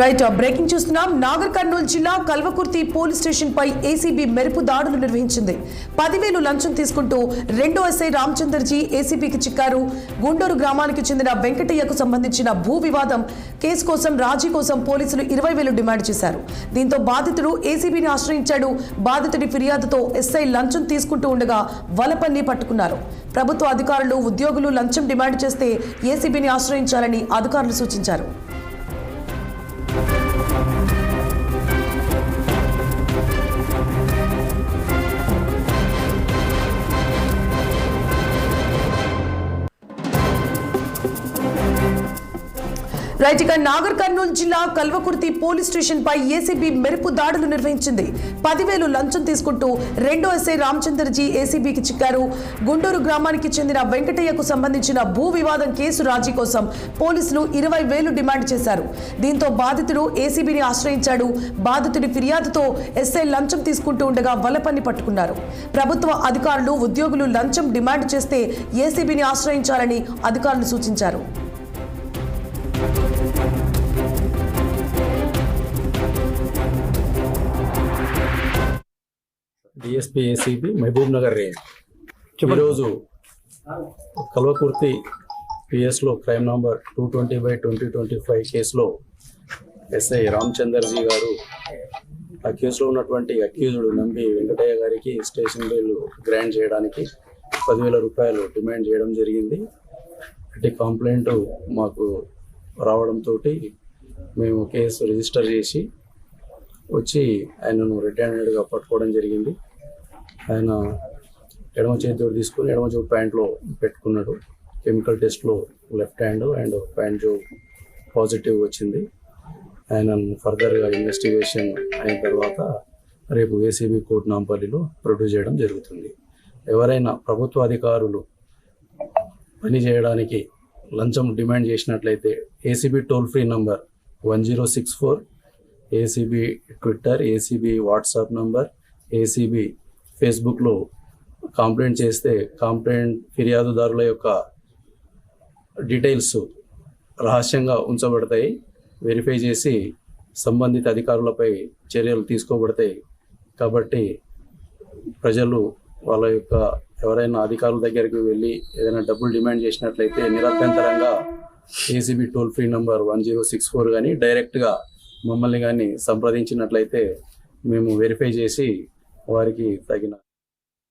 Right breaking చూస్తున్నాం. నాగర్ కర్నూలు జిల్లా Kalwakurthy police station పై ఏసీబీ మెరుపు దాడులు నిర్వహించింది. పదివేలు లంచం తీసుకుంటూ రెండో ఎస్ఐ రామచందర్జీ ఏసీబీకి చిక్కారు. గుండూరు గ్రామానికి చెందిన వెంకటయ్యకు సంబంధించిన భూ వివాదం కేసు కోసం రాజీ కోసం పోలీసులు ఇరవై వేలు డిమాండ్ చేశారు. దీంతో బాధితుడు ఏసీబీని ఆశ్రయించాడు. బాధితుడి ఫిర్యాదుతో ఎస్ఐ లంచం తీసుకుంటూ ఉండగా వలపల్లి పట్టుకున్నారు. ప్రభుత్వ అధికారులు ఉద్యోగులు లంచం డిమాండ్ చేస్తే ఏసీబీని ఆశ్రయించాలని అధికారులు సూచించారు. రైట్ నాగర్ కర్నూలు జిల్లా కల్వకుర్తి పోలీస్ స్టేషన్ పై ఏసీబీ మెరుపు దాడులు నిర్వహించింది. పదివేలు లంచం తీసుకుంటూ రెండో ఎస్ఐ రామచందర్జీ ఏసీబీకి చిక్కారు. గుండూరు గ్రామానికి చెందిన వెంకటయ్యకు సంబంధించిన భూ వివాదం కేసు రాజీ కోసం పోలీసులు ఇరవై వేలు డిమాండ్ చేశారు. దీంతో బాధితుడు ఏసీబీని ఆశ్రయించాడు. బాధితుడి ఫిర్యాదుతో ఎస్ఐ లంచం తీసుకుంటూ ఉండగా వలపన్ని పట్టుకున్నారు. ప్రభుత్వ అధికారులు ఉద్యోగులు లంచం డిమాండ్ చేస్తే ఏసీబీని ఆశ్రయించాలని అధికారులు సూచించారు. DSP ACB Mahabub Nagar range. ఈరోజు Kalwakurthy పిఎస్లో crime number two twenty by twenty twenty five కేసులో ఎస్ఐ రామచందర్జీ గారు ఆ కేసులో ఉన్నటువంటి అక్యూజుడు నంబి వెంకటయ్య గారికి స్టేషన్ బెయిల్ గ్రాంట్ చేయడానికి పదివేల రూపాయలు డిమాండ్ చేయడం జరిగింది. అంటే కంప్లైంట్ మాకు రావడంతో మేము కేసు రిజిస్టర్ చేసి వచ్చి ఆయనను రెడ్ హ్యాండెడ్గా పట్టుకోవడం జరిగింది. ఆయన ఎడమ చేతితో తీసుకుని ఎడమ చెవు ప్యాంట్లో పెట్టుకున్నాడు. కెమికల్ టెస్ట్లో లెఫ్ట్ హ్యాండ్ అండ్ ప్యాంట్ జో పాజిటివ్ వచ్చింది. ఆయన ఫర్దర్గా ఇన్వెస్టిగేషన్ అయిన తర్వాత రేపు ఏసీబీ కోర్టు నాంపల్లిలో ప్రొడ్యూస్ చేయడం జరుగుతుంది. ఎవరైనా ప్రభుత్వ అధికారులు పని చేయడానికి లంచం డిమాండ్ చేసినట్లయితే ACB toll free number one zero six four ACB Twitter ACB WhatsApp number ACB ఫేస్బుక్లో కంప్లైంట్ చేస్తే కంప్లైంట్ ఫిర్యాదుదారుల యొక్క డీటెయిల్స్ రహస్యంగా ఉంచబడతాయి. వెరిఫై చేసి సంబంధిత అధికారులపై చర్యలు తీసుకోబడతాయి. కాబట్టి ప్రజలు వాళ్ళ యొక్క ఎవరైనా అధికారుల దగ్గరికి వెళ్ళి ఏదైనా డబ్బులు డిమాండ్ చేసినట్లయితే నిరభ్యంతరంగా ACB toll free number one zero six four కానీ డైరెక్ట్గా మమ్మల్ని కానీ సంప్రదించినట్లయితే మేము వెరిఫై చేసి వారికి తగిన